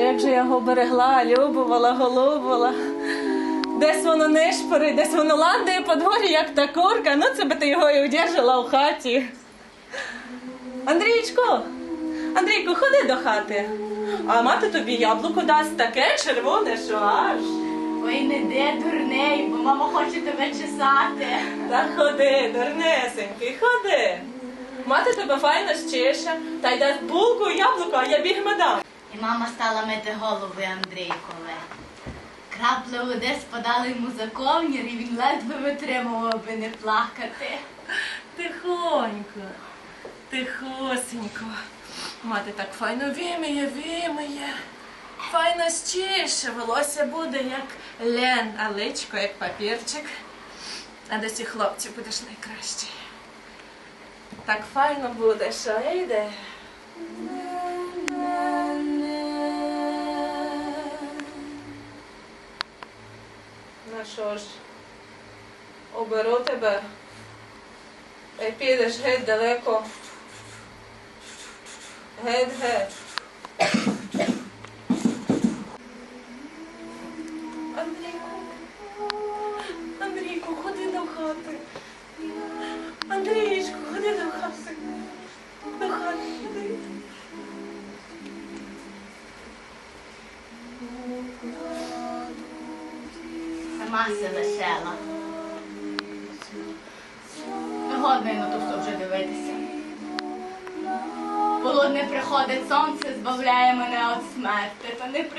як же я його берегла, любувала, голубувала. Десь воно нишпорить, десь воно ландає по дворі, як та курка. Ну це би ти його і удержала в хаті. Андрійчко, Андрійку, ходи до хати. А мати тобі яблуко дасть таке червоне, що аж. Не де бо мама хоче тебе чесати. Та ходи, дурнесенький, ходи. Мати тебе файно щеше, та й дасть булку і яблуко, а я бігме дам. І мама стала мити голови Андрійкове. Крапли води спадали йому за ковнір, і він ледве витримував, аби не плакати. Тихонько, тихосенько. Мати так файно виміє, виміє. Файно щише, волосся буде як лен, а личко як папірчик. А до цих хлопців будеш найкращий. Так файно буде, що йде. Ну що ж, оберу тебе. Й підеш геть далеко. Геть, геть. Андрійку. Андрійку, ходи до хати. Андрійчку, ходи до хати. До хати ходи. Сама се лишила. Негодно й на то все вже дивитися. Полудне приходить сонце, збавляє мене від смерти, та не приходить.